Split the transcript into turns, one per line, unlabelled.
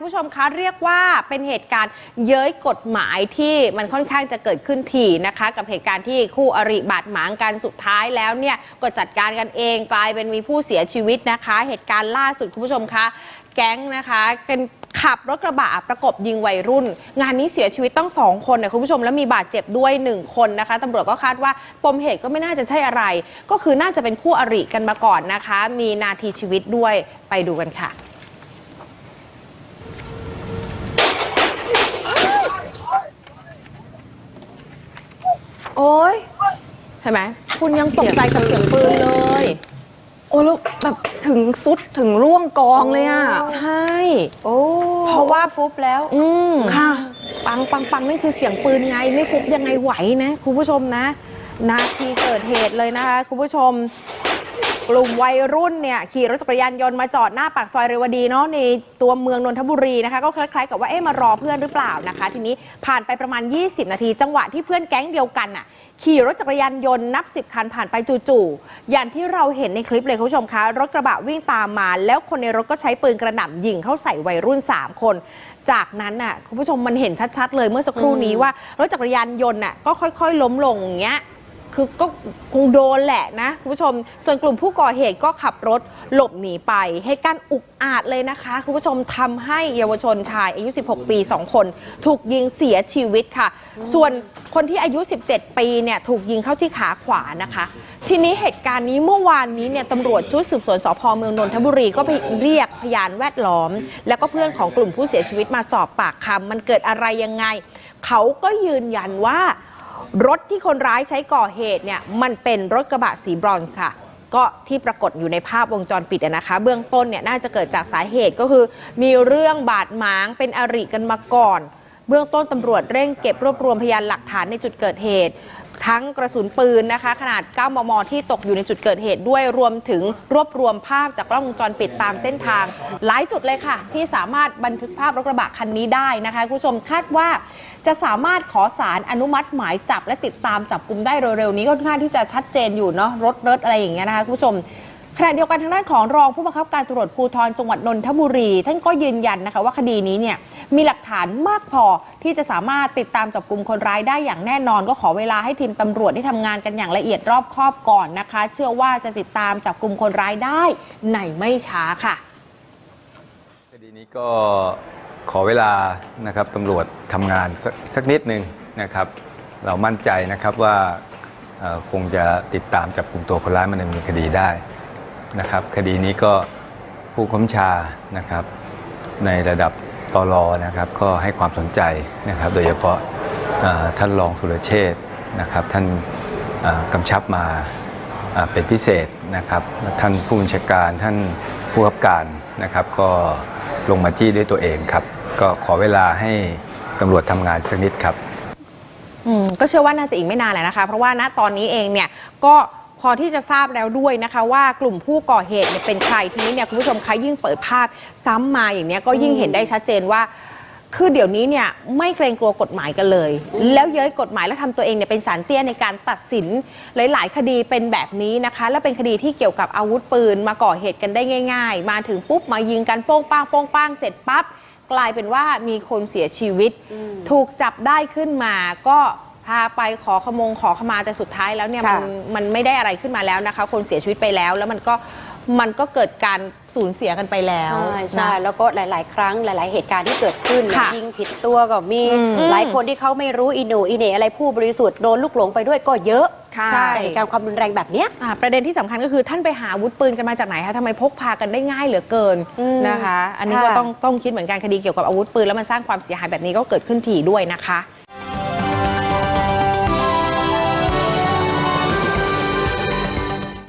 คุณผู้ชมคะเรียกว่าเป็นเหตุการณ์เย้ยกฎหมายที่มันค่อนข้างจะเกิดขึ้นถี่นะคะ กับเหตุการณ์ที่คู่อริบาดหมางกันสุดท้ายแล้วเนี่ยก็จัดการกันเองกลายเป็นมีผู้เสียชีวิตนะคะ เหตุการณ์ล่าสุดคุณผู้ชมคะแก๊งนะคะเป็นขับรถกระบะประกบยิงวัยรุ่น งานนี้เสียชีวิตต้องสองคนนะคุณผู้ชมแล้วมีบาดเจ็บด้วยหนึ่งคนนะคะตำรวจก็คาดว่าปมเหตุก็ไม่น่าจะใช่อะไร ก็คือน่าจะเป็นคู่อริกันมาก่อนนะคะ มีนาทีชีวิตด้วยไปดูกันค่ะ
โอ้ย
เห็นไหมคุณยังตกใจกับเสียงปืนเลย
โอ้แล้วแบบถึงซุดถึงร่วงกองเลยอะ
ใช่
โอ้
เพราะว่าฟุบแล้ว อืม
ค่ะ
ปังปังปังนั่นคือเสียงปืนไง ไม่ฟุบยังไงไหวนะ คุณผู้ชมนะ นาทีเกิดเหตุเลยนะคะ คุณผู้ชม กลุ่มวัยรุ่นเนี่ยขี่รถจักรยานยนต์มาจอดหน้าปากซอยเรวดีเนาะในตัวเมืองนนทบุรีนะคะก็คล้ายๆกับว่าเอ๊ะมารอเพื่อนหรือเปล่านะคะ ทีนี้ผ่านไปประมาณ 20 นาที จังหวะที่เพื่อนแก๊งเดียวกันน่ะขี่รถจักรยานยนต์นับ 10 คันผ่านไปจู่ๆอย่างที่เราเห็นในคลิปเลยคุณผู้ชมคะรถกระบะวิ่งตามมา แล้วคนในรถก็ใช้ปืนกระหน่ำยิงเข้าใส่วัยรุ่น 3 คน จากนั้นน่ะคุณผู้ชมมันเห็นชัดๆ เลยเมื่อสักครู่นี้ว่ารถจักรยานยนต์น่ะก็ค่อย ๆ ล้มลงอย่างเงี้ย คือก็คงโดนแหละนะคุณผู้ชม ส่วนกลุ่มผู้ก่อเหตุก็ขับรถหลบหนีไป เหตุการณ์อุกอาจเลยนะคะ คุณผู้ชมทำให้เยาวชนชายอายุ 16 ปี 2 คน ถูกยิงเสียชีวิตค่ะ ส่วนคนที่อายุ 17 ปีเนี่ยถูกยิงเข้าที่ขาขวานะคะ ทีนี้เหตุการณ์นี้เมื่อวานนี้เนี่ยตำรวจชุดสืบสวนสพเมืองนนทบุรีก็ไปเรียกพยานแวดล้อม แล้วก็เพื่อนของกลุ่มผู้เสียชีวิตมาสอบปากคำมันเกิดอะไรยังไง เขาก็ยืนยันว่า รถที่คนร้ายใช้ก่อเหตุเนี่ยมันเป็นรถกระบะสีบรอนซ์ค่ะ ก็ที่ปรากฏอยู่ในภาพวงจรปิดนะคะ เบื้องต้นเนี่ยน่าจะเกิดจากสาเหตุก็คือ มีเรื่องบาดหมางเป็นอริกันมาก่อน เบื้องต้นตำรวจเร่งเก็บรวบรวมพยานหลักฐานในจุดเกิดเหตุ ทั้งกระสุนปืนนะคะ ขนาด 9 มม ที่ตกอยู่ในจุดเกิดเหตุด้วยรวมถึงรวบรวมภาพจากกล้องวงจรปิดตามเส้นทาง หลายจุดเลยค่ะ ที่สามารถบันทึกภาพรถกระบะคันนี้ได้นะคะคุณผู้ชมคาดว่า จะสามารถขอสารอนุมัติหมายจับและติดตามจับกลุ่มได้เร็วๆนี้ก็ค่อนข้างที่จะชัดเจนอยู่เนาะรถรถอะไรอย่างเงี้ยนะคะคุณผู้ชมขณะเดียวกันทางด้านของรองผู้บังคับการตำรวจภูธรจังหวัดนนทบุรี ท่านก็ยืนยันนะคะว่าคดีนี้เนี่ยมีหลักฐานมากพอที่จะสามารถติดตามจับกลุ่มคนร้ายได้อย่างแน่นอน ก็ขอเวลาให้ทีมตำรวจได้ทำงานกันอย่างละเอียดรอบคอบก่อนนะคะ เชื่อว่าจะติดตามจับกลุ่มคนร้ายได้ในไม่ช้าค่ะ
คดีนี้ก็ ขอเวลานะครับตำรวจทำงานสักสักนิดหนึ่งนะครับ เรามั่นใจนะครับว่าคงจะติดตามจับกลุ่มตัวคนร้ายมาดำเนินคดีได้นะครับ คดีนี้ก็ผู้ค้ำชานะครับ ในระดับตรนะครับ ก็ให้ความสนใจนะครับ โดยเฉพาะท่านรองสุรเชษฐ์นะครับ ท่านกำชับมาเป็นพิเศษนะครับ ท่านผู้บัญชาการท่านผู้ขับการนะครับก็ ลงมาจี้ด้วยตัวเองครับ ก็ขอเวลาให้ตำรวจทำงานสักนิดครับ
อืมก็เชื่อว่าน่าจะอีกไม่นานแหละนะคะ เพราะว่าณตอนนี้เองเนี่ยก็พอที่จะทราบแล้วด้วยนะคะว่ากลุ่มผู้ก่อเหตุเนี่ยเป็นใครทีนี้เนี่ยคุณผู้ชมคะยิ่งเปิดภาพซ้ำมาอย่างเนี้ยก็ยิ่งเห็นได้ชัดเจนว่า คือเดี๋ยวนี้เนี่ยไม่เกรงกลัวกฎหมายกันเลย แล้วเย้ยกฎหมายแล้วทำตัวเองเนี่ยเป็นสารเตี้ยในการตัดสินหลาย ๆ คดีเป็นแบบนี้นะคะ และเป็นคดีที่เกี่ยวกับอาวุธปืนมาก่อเหตุกันได้ง่าย ๆ มาถึงปุ๊บมายิงกันโป้งป้างโป้งป้างเสร็จปั๊บกลายเป็นว่ามีคนเสียชีวิต ถูกจับได้ขึ้นมาก็พาไปขอขมงขอขมาแต่สุดท้ายแล้วเนี่ยมัน
ค่ะ
มันไม่ได้อะไรขึ้นมาแล้วนะคะ คนเสียชีวิตไปแล้ว แล้วมันก็ มันก็เกิดการสูญเสียกันไปแล้ว
ใช่ใช่
นะ
แล้วก็หลาย ๆ ครั้งหลาย ๆ เหตุการณ์ที่เกิดขึ้นเนี่ย
ค่ะ
ยิงผิดตัวก็มี
อืม
หลายคนที่เขาไม่รู้อีโหนอีเหนอะไรผู้บริสุทธิ์โดนลูกหลงไปด้วยก็เยอะ
ใช่
กับเหตุการณ์ความรุนแรงแบบเนี้ย
อ่าประเด็นที่สำคัญก็คือท่านไปหาอาวุธปืนกันมาจากไหนคะทำไมพกพากันได้ง่ายเหลือเกิน
อืม
นะคะ อันนี้ก็
ค่ะ
ต้องต้องคิดเหมือนกันคดีเกี่ยวกับอาวุธปืนแล้วมันสร้างความเสียหายแบบนี้ก็เกิดขึ้นถี่ด้วยนะคะ